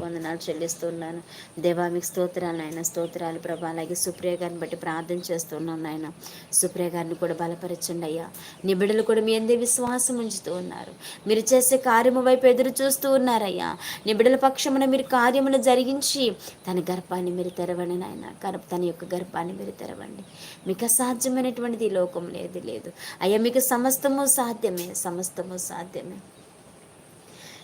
వందనాలు చెల్లిస్తున్నాను. దేవా మీకు స్తోత్రాలు నాయన స్తోత్రాలు ప్రభా. అలాగే సుప్రియ గారిని బట్టి ప్రార్థన చేస్తున్నాం నాయన. సుప్రియ గారిని కూడా బలపరచండి అయ్యా. నిబిడలు కూడా మీ అందే విశ్వాసం ఉంచుతూ ఉన్నారు. మీరు చేసే కార్యము వైపు ఎదురు చూస్తూ ఉన్నారయ్యా నిబిడల పక్షమున మీరు కార్యమును జరిగించి తన గర్భాన్ని మీరు తెరవండి నాయన. గర్భ తన యొక్క గర్భాన్ని మీరు తెరవండి. మీకు అసాధ్యమైనటువంటిది ఈ లోకం లేదు లేదు. అయ్యా మీకు సమస్తము సాధ్యమే సమస్తము సాధ్యమే.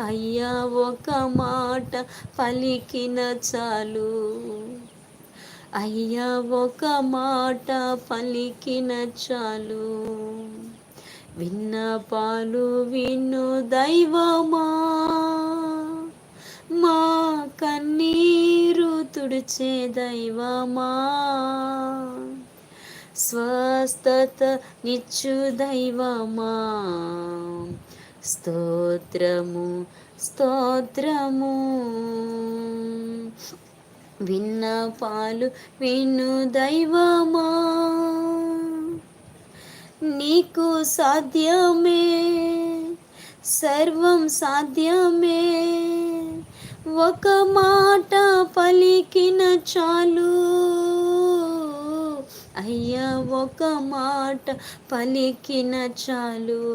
అయ్యా ఒక మాట పలికిన చాలు. అయ్యా ఒక మాట పలికిన చాలు. విన్నపాలు విన్ను దైవమా? మా కన్నీరు తుడిచే దైవమా? స్వస్థత నిచ్చు దైవమా? స్తోత్రము స్తోత్రము. విన్నపాలు విను దైవమా? నీకు సాధ్యమే సర్వం సాధ్యమే. ఒక మాట పలికిన చాలు. అయ్యా ఒక మాట పలికిన చాలు.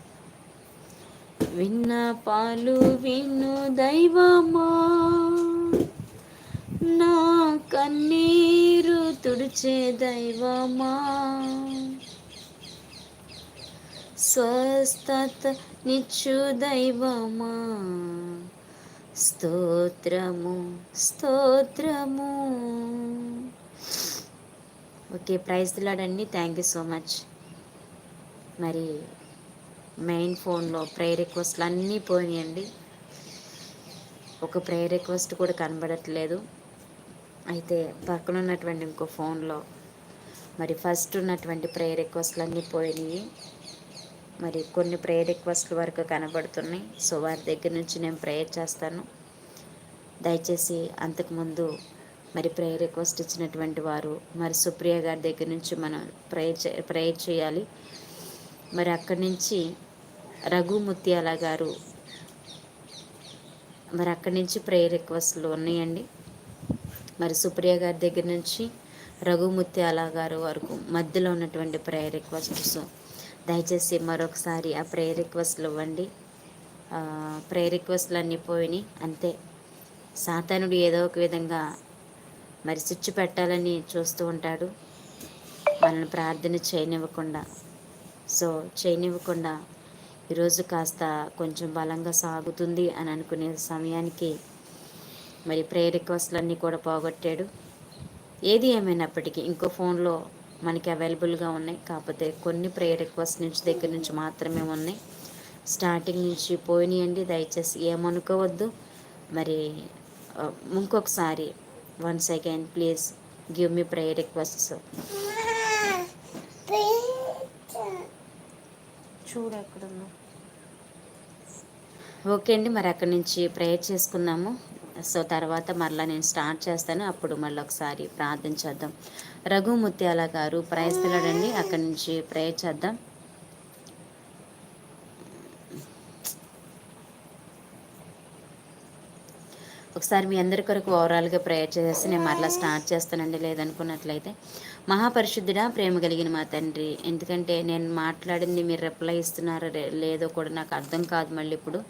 విన్న పాలు విను దైవమా. నా కన్నీరు తుడిచే దైవమా. స్వస్థత నిచ్చు దైవమా. స్తోత్రము స్తోత్రము. ఓకే ప్రైజ్ లాడండి థ్యాంక్ యూ సో మచ్. మరి మెయిన్ ఫోన్లో ప్రేయర్ రిక్వెస్ట్లు అన్నీ పోయినాయండి. ఒక ప్రేయర్ రిక్వెస్ట్ కూడా కనబడట్లేదు. అయితే పక్కన ఉన్నటువంటి ఇంకో ఫోన్లో మరి ఫస్ట్ ఉన్నటువంటి ప్రేయర్ రిక్వెస్ట్లు అన్నీ పోయినాయి. మరి కొన్ని ప్రేయర్ రిక్వెస్ట్ల వరకు కనబడుతున్నాయి. సో వారి దగ్గర నుంచి నేను ప్రేయర్ చేస్తాను. దయచేసి అంతకుముందు మరి ప్రేయర్ రిక్వెస్ట్ ఇచ్చినటువంటి వారు మరి సుప్రియ గారి దగ్గర నుంచి మనం ప్రేయర్ ప్రేయర్ చేయాలి. మరి అక్కడి నుంచి రఘు ముత్యాల గారు మరి అక్కడి నుంచి ప్రేయర్ రిక్వెస్ట్లు ఉన్నాయండి. మరి సుప్రియ గారి దగ్గర నుంచి రఘు ముత్యాల గారు వరకు మధ్యలో ఉన్నటువంటి ప్రేయర్ రిక్వెస్ట్స్ దయచేసి మరొకసారి ఆ ప్రేయర్ రిక్వెస్ట్లు ఇవ్వండి. ప్రేయర్ రిక్వెస్ట్లు అన్నీ పోయినాయి. అంతే. సాతానుడు ఏదో ఒక విధంగా మరి స్విచ్ పెట్టాలని చూస్తూ ఉంటాడు. మనల్ని ప్రార్థన చేయనివ్వకుండా. సో చేయనివ్వకుండా ఈరోజు కాస్త కొంచెం బలంగా సాగుతుంది అని అనుకునే సమయానికి మరి ప్రేయర్ రిక్వెస్ట్లన్నీ కూడా పోగొట్టాడు. ఏది ఏమైనప్పటికీ ఇంకో ఫోన్లో మనకి అవైలబుల్గా ఉన్నాయి. కాకపోతే కొన్ని ప్రేయర్ రిక్వెస్ట్ నుంచి దగ్గర నుంచి మాత్రమే ఉన్నాయి. స్టార్టింగ్ నుంచి పోయినాయండి. దయచేసి ఏమనుకోవద్దు. మరి ఇంకొకసారి once again please give me prayer requests చూడు ఎక్కడున్నా ఓకే అండి మరి అక్కడి నుంచి ప్రేయర్ చేసుకుందాము. సో తర్వాత మరలా నేను స్టార్ట్ చేస్తాను. అప్పుడు మళ్ళీ ఒకసారి ప్రార్థన చేద్దాం. రఘు ముత్యాల గారు ప్రయత్నడండి అక్కడి నుంచి ప్రేయర్ చేద్దాం. ఒకసారి మీ అందరి కొరకు ఓవరాల్గా ప్రేయర్ చేసి నేను మరలా స్టార్ట్ చేస్తానండి లేదనుకున్నట్లయితే. మహాపరిశుద్ధుడా ప్రేమ కలిగిన మా తండ్రి. ఎందుకంటే నేను మాట్లాడింది మీరు రిప్లై ఇస్తున్నారో లేదో కూడా నాకు అర్థం కాదు మళ్ళీ ఇప్పుడు.